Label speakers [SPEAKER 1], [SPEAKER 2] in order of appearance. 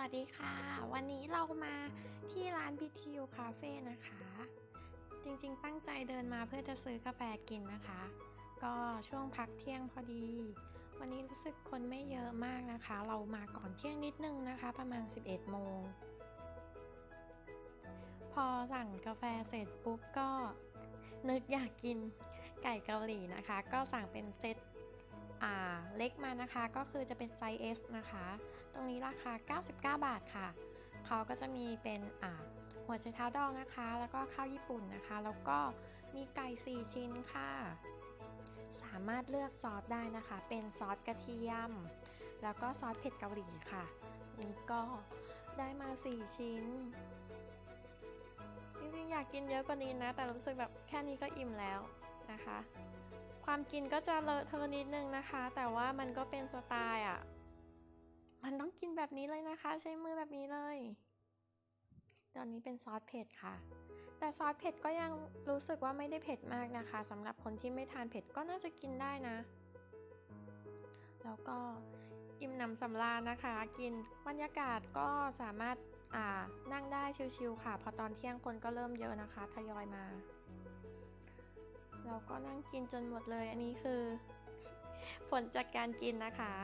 [SPEAKER 1] วัสดีค่ะ วันนี้เรามาที่ร้าน BTU Cafe นะคะ จริงๆตั้งใจเดินมาเพื่อจะซื้อกาแฟกินนะคะ ก็ช่วงพักเที่ยงพอดี วันนี้รู้สึกคนไม่เยอะมากนะคะ เรามาก่อนเที่ยงนิดนึงนะคะ ประมาณ 11 โมง พอสั่งกาแฟเสร็จปุ๊บก็นึกอยากกินไก่เกาหลีนะคะ ก็สั่งเป็นเซต เล็กมานะคะก็คือจะเป็นไซส์ S นะคะ ตรงนี้ราคา 99 บาทค่ะเขาก็จะมีเป็นอ่าหัวไชเท้าดองนะคะ แล้วก็ข้าวญี่ปุ่นนะคะ แล้วก็มีไก่ 4 ชิ้นค่ะ สามารถเลือกซอสได้นะคะ เป็นซอสกระเทียม แล้วก็ซอสเผ็ดเกาหลีค่ะ นี่ก็ได้มา 4 ชิ้น จริงๆ อยากกินเยอะกว่านี้นะ แต่รู้สึกแบบแค่นี้ก็อิ่มแล้ว นะคะ ความกินก็จะเลอะเทอะนิดนึงนะคะ แต่ว่ามันก็เป็นสไตล์อะ มันต้องกินแบบนี้เลยนะคะ ใช้มือแบบนี้เลย ตอนนี้เป็นซอสเผ็ดค่ะ แต่ซอสเผ็ดก็ยังรู้สึกว่าไม่ได้เผ็ดมากนะคะสำหรับคนที่ไม่ทานเผ็ดก็น่าจะกินได้นะ แล้วก็อิ่มหนำสำราญนะคะ กินบรรยากาศก็สามารถนั่งได้ชิวๆค่ะ พอตอนเที่ยงคนก็เริ่มเยอะนะคะ ทยอยมา เราก็นั่งกินจนหมดเลย อันนี้คือ ผลจากการกินนะคะ